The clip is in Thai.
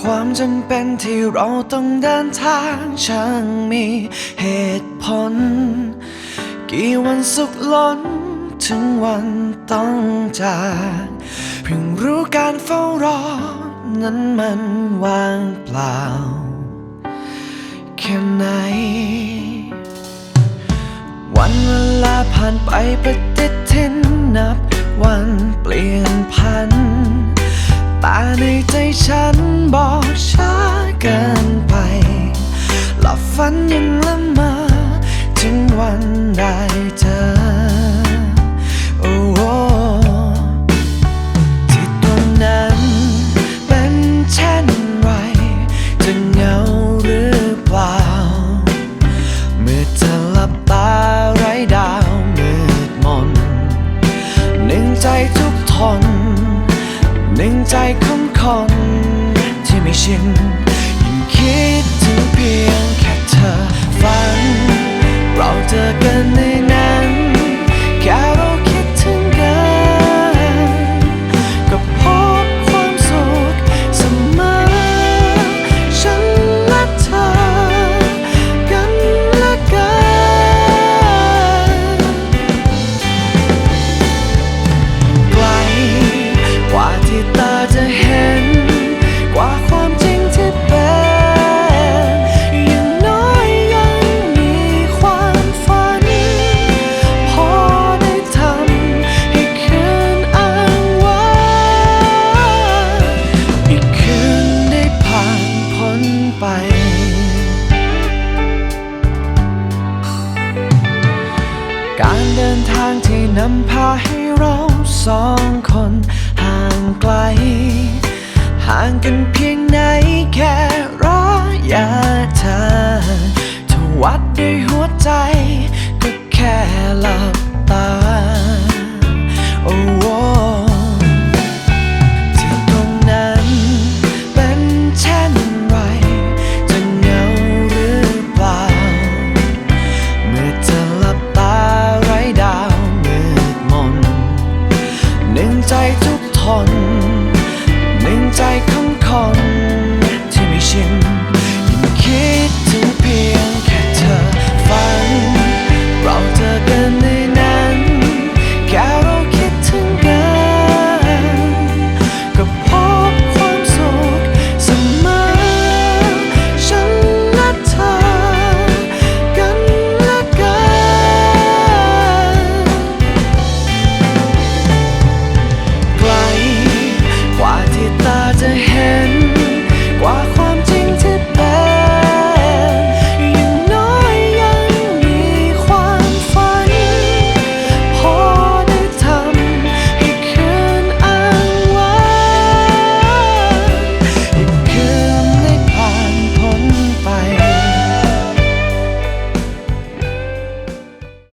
ความจำเป็นที่เราต้องเดินทางช่างมีเหตุผล กี่วันสุขล้น ถึงวันต้องจากเพิ่งรู้การเฝ้ารอ นั้นมันว่างเปล่า แค่ไหน วันเวลาผ่านไปปฏิทินนับวันเปลี่ยนพัน แต่ในใจฉันบอกช้าเกินไป หลับฝันยังละเมอ ใจของคนที่ไม่ชิน การเดินทางที่นำพาให้เราสองคนห่างไกล